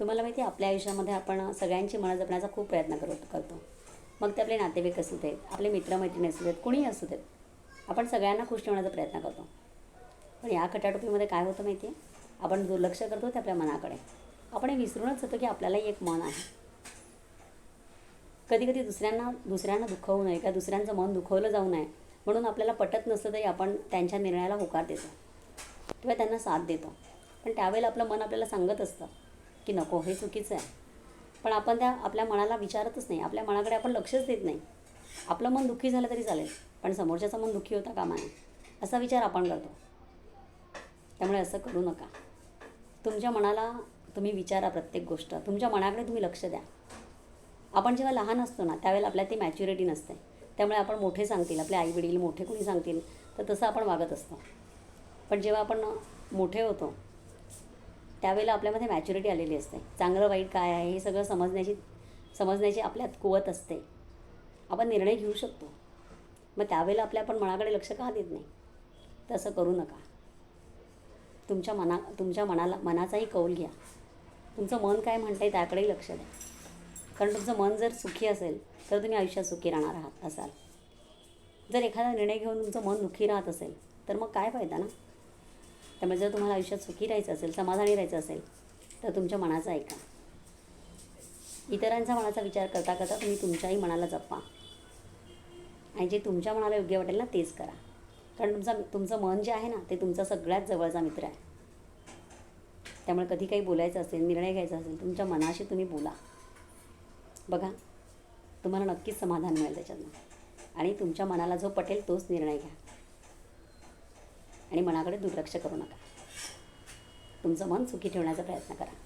तुम्हाला माहिती आहे आपल्या आयुष्यामध्ये आपण सगळ्यांची मनं जपण्याचा खूप प्रयत्न करत करतो. मग ते आपले नातेवाईक असू देत आपले मित्रमैत्रिणी असू देत कुणीही असू देत आपण सगळ्यांना खुश ठेवण्याचा प्रयत्न करतो. पण या खटाटोपीमध्ये काय होतं माहिती आहे? आपण दुर्लक्ष करतो ते आपल्या मनाकडे. आपण हे विसरूनच जातो की आपल्यालाही एक मन आहे. कधी कधी दुसऱ्यांना दुसऱ्यांना दुखवू नये किंवा दुसऱ्यांचं मन दुखवलं जाऊ नये म्हणून आपल्याला पटत नसतं तरी आपण त्यांच्या निर्णयाला होकार देतो. किंवा त्यांना साथ देतो. पण त्यावेळेला आपलं मन आपल्याला सांगत असतं की नको हे चुकीचं आहे. पण आपण त्या आपल्या मनाला विचारतच नाही. आपल्या मनाकडे आपण लक्षच देत नाही. आपलं मन दुःखी झालं तरी चालेल पण समोरच्याचं मन दुःखी होता कामा नये. असा विचार आपण करतो. त्यामुळे असं करू नका. तुमच्या मनाला तुम्ही विचारा प्रत्येक गोष्ट. तुमच्या मनाकडे तुम्ही लक्ष द्या. आपण जेव्हा लहान असतो ना त्यावेळेला आपल्या ती मॅच्युरिटी नसते. त्यामुळे आपण मोठे सांगतील आपले आई वडील मोठे कोणी सांगतील तर तसं आपण वागत असतो. पण जेव्हा आपण मोठे होतो त्यावेळेला आपल्यामध्ये मॅच्युरिटी आलेली असते. चांगलं वाईट काय आहे हे सगळं समजण्याची समजण्याची आपल्यात कुवत असते. आपण निर्णय घेऊ शकतो. मग त्यावेळेला आपल्या आपण मनाकडे लक्ष का देत नाही? तसं करू नका. तुमच्या मना तुमच्या मनाला मनाचाही कौल घ्या. तुमचं मन काय म्हणतंय त्याकडेही लक्ष द्या. कारण तुमचं मन जर सुखी असेल तर तुम्ही आयुष्यात सुखी राहणार आहात असाल. जर एखादा निर्णय घेऊन तुमचं मन दुखी राहत असेल तर मग काय फायदा ना? त्यामुळे जर तुम्हाला आयुष्यात सुखी राहायचं असेल समाधानी राहायचं असेल तर तुमच्या मनाचा ऐका. इतरांचा मनाचा विचार करता करता तुम्ही तुमच्याही मनाला जपा. आणि जे तुमच्या मनाला योग्य वाटेल ना तेच करा. कारण तुमचा तुमचं मन जे आहे ना ते तुमचा सगळ्यात जवळचा मित्र आहे. त्यामुळे कधी काही बोलायचं असेल निर्णय घ्यायचा असेल तुमच्या मनाशी तुम्ही बोला. बघा तुम्हाला नक्कीच समाधान मिळेल त्याच्यातनं. आणि तुमच्या मनाला जो पटेल तोच निर्णय घ्या. आणि मनाकडे दुर्लक्ष करू नका. तुमचं मन सुखी ठेवण्याचा प्रयत्न करा.